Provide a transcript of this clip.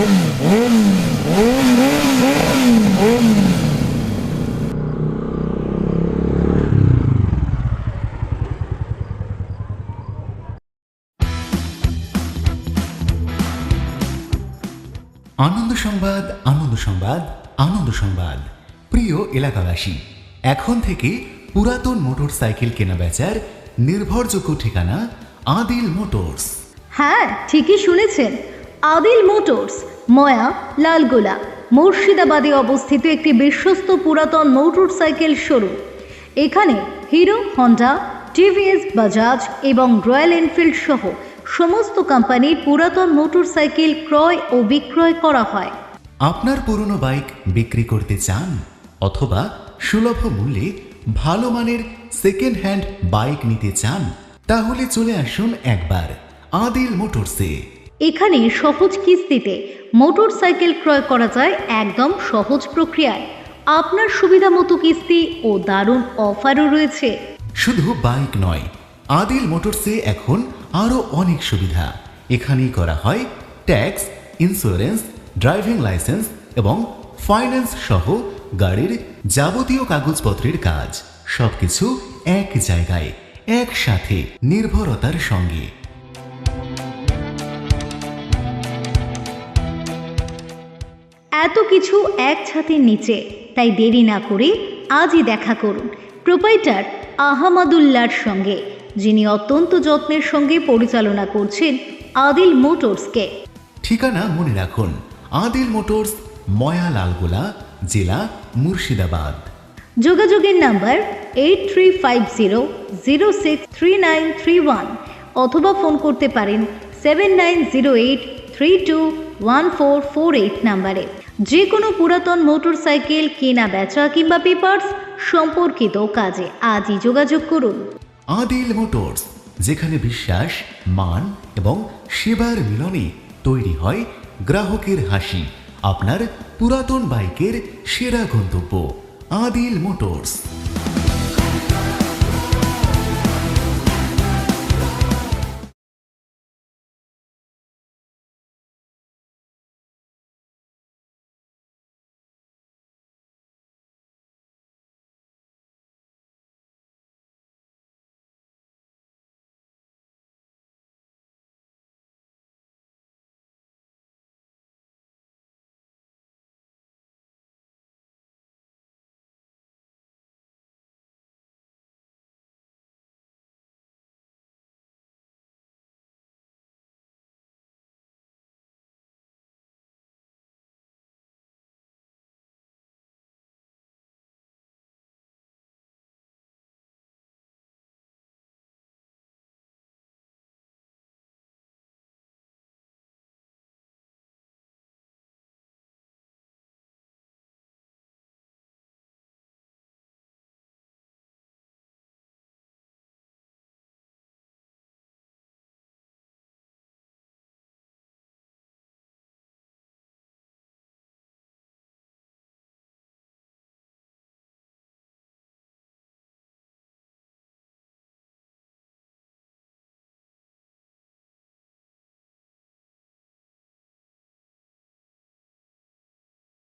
আনন্দ সংবাদ আনন্দ সংবাদ আনন্দ সংবাদ। প্রিয় এলাকাবাসী, এখন থেকে পুরাতন মোটর সাইকেল কেনা বেচার নির্ভরযোগ্য ঠিকানা আদিল মোটরস। হ্যাঁ ঠিকই শুনেছেন। আদিল মোটরস, ময়া, লালগোলা, মুর্শিদাবাদে অবস্থিত একটি বিশ্বস্ত পুরাতন মোটর সাইকেল শোরুম। এখানে হিরো, হন্ডা, টিভিএস, বাজাজ এবং রয়্যাল এনফিল্ড সহ সমস্ত কোম্পানির পুরাতন মোটর সাইকেল ক্রয় ও বিক্রয় করা হয়। আপনার পুরনো বাইক বিক্রি করতে চান অথবা সুলভ মূল্যে ভালো মানের সেকেন্ড হ্যান্ড বাইক নিতে চান, তাহলে চলে আসুন একবার আদিল মোটরসে। এখানে সহজ কিস্তিতে মোটর সাইকেল ক্রয় করা যায় একদম সহজ প্রক্রিয়ায়। আপনার সুবিধা মতো কিস্তি ও দারুণ অফারও রয়েছে। শুধু বাইক নয়, আদিল মোটরসে এখন আরও অনেক সুবিধা। এখানেই করা হয় ট্যাক্স, ইন্স্যুরেন্স, ড্রাইভিং লাইসেন্স এবং ফাইন্যান্স সহ গাড়ির যাবতীয় কাগজপত্রের কাজ। সবকিছু এক জায়গায়, একসাথে, নির্ভরতার সঙ্গে। এত কিছু এক ছাতের নিচে তাই দেরি না করে আজই দেখা করুন প্রোপাইটার আহমাদুল্লার সঙ্গে যিনি অত্যন্ত যত্নের সঙ্গে পরিচালনা করছেন আদিল মোটরসকে। ঠিকানা মনে রাখুন আদিল মোটরস ময়া লালগোলা জেলা মুর্শিদাবাদ। যোগাযোগের number eight three five zero zero six three nine three one অথবা ফোন করতে পারেন seven nine zero eight three two one four four eight নাম্বারে। যে কোনো পুরাতন মোটর সাইকেল কেনা বেচা কিংবা পেপার্স সম্পর্কিত কাজে আজই যোগাযোগ করুন। আদিল মোটরস, যেখানে বিশ্বাস, মান এবং সেবার মিলনে তৈরি হয় গ্রাহকের হাসি, আপনার পুরাতন বাইকের সেরা গন্তব্য, আদিল মোটরস।